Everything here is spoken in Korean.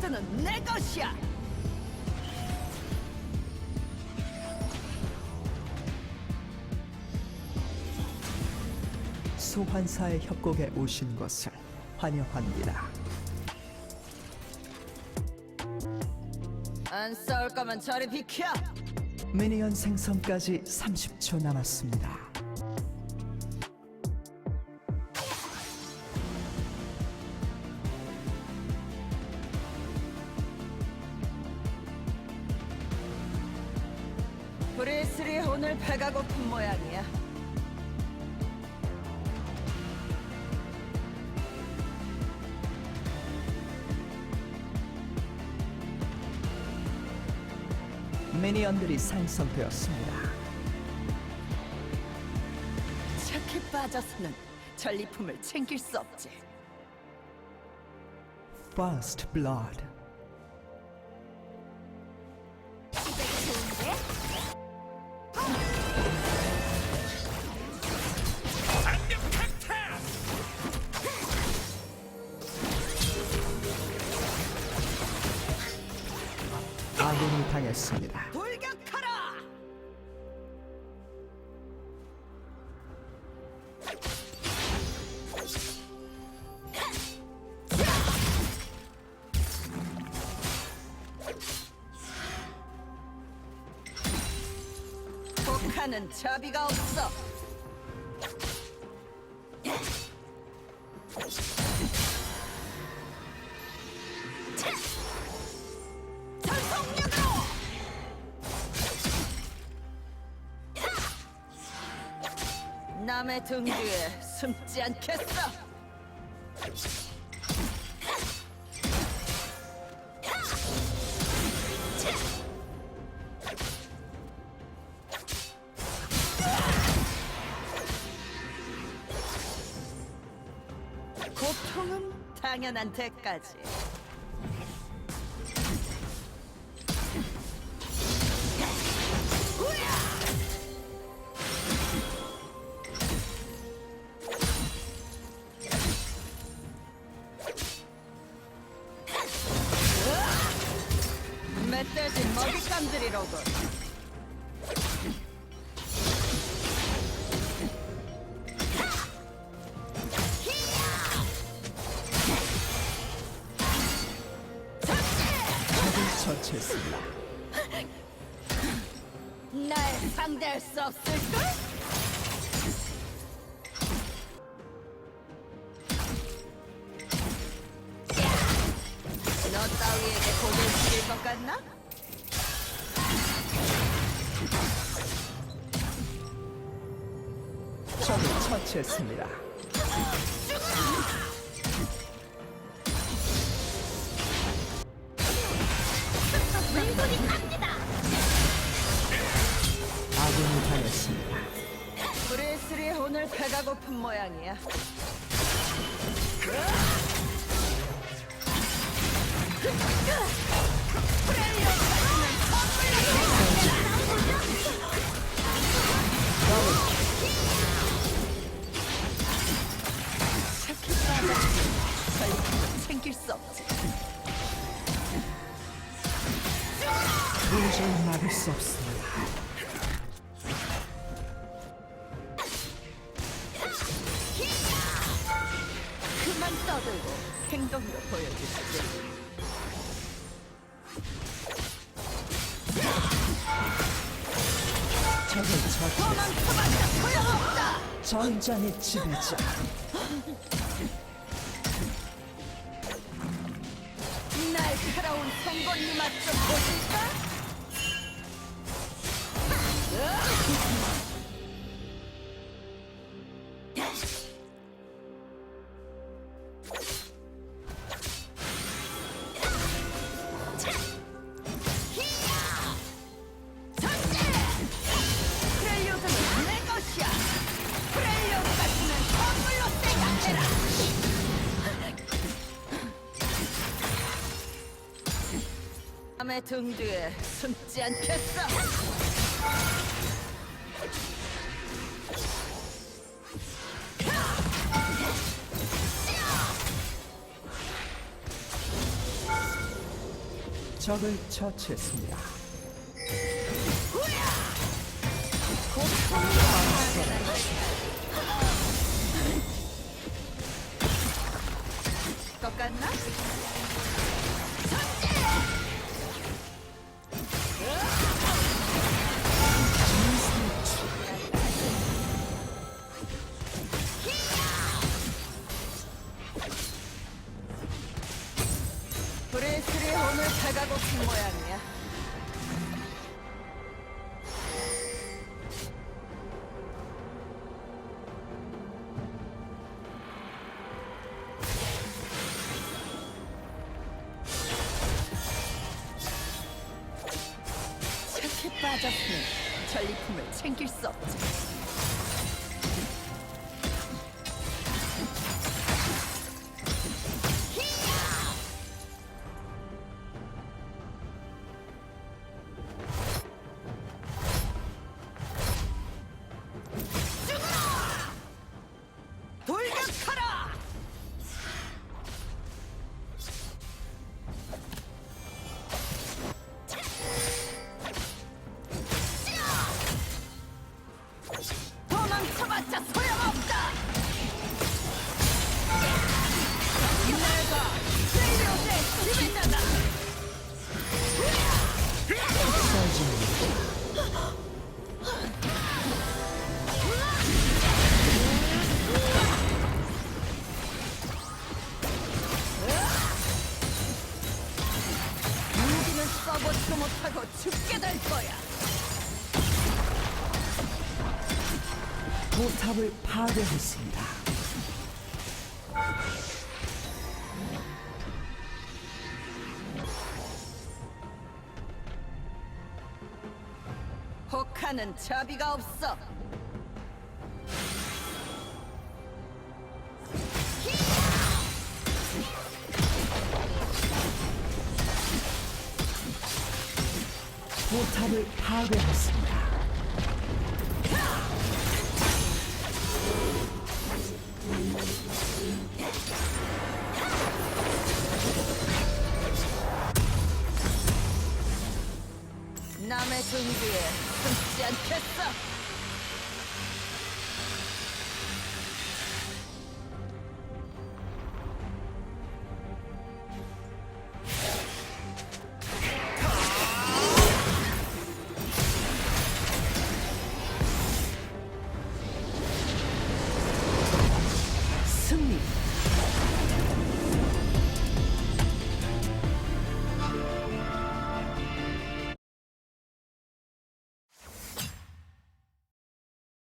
프렐리오드는 내 것이야. 소환사의 협곡에 오신 것을 환영합니다. 안 싸울 거면 저리 비켜. 미니언 생성까지 30초 남았습니다. 브리스리 오늘 배가 고픈 모양이야. 미니언들이 생성되었습니다. 착해 빠져서는 전리품을 챙길 수 없지. First Blood 아군이 당했습니다. 돌격하라! 폭탄은 자비가 없어. 남의 등 뒤에 숨지 않겠어. 고통은 당연한 대가지. 멧돼지 먹잇감들이로군. 적을 처치했습니다. 날 상대할 수 없을걸? 너 따위에게 고개를 숙일 것 같나? 적을 처치했습니다. 아군이 당했습니다. 브레스리 오늘 배가 고픈 모양이야. 챙길 수 없지. 도저히 막을 수 없습 소용없다. 전장의 지배자. 날카로운 송곳니 맛좀 보실까? 등 뒤에 숨지 않겠어. 적을 처치했습니다. 똑같나? 찾았으니 전리품을 챙길 수 없지. 포탑을 파괴했습니다. 혹하는 자비가 없어. 포탑을 파괴했습니다.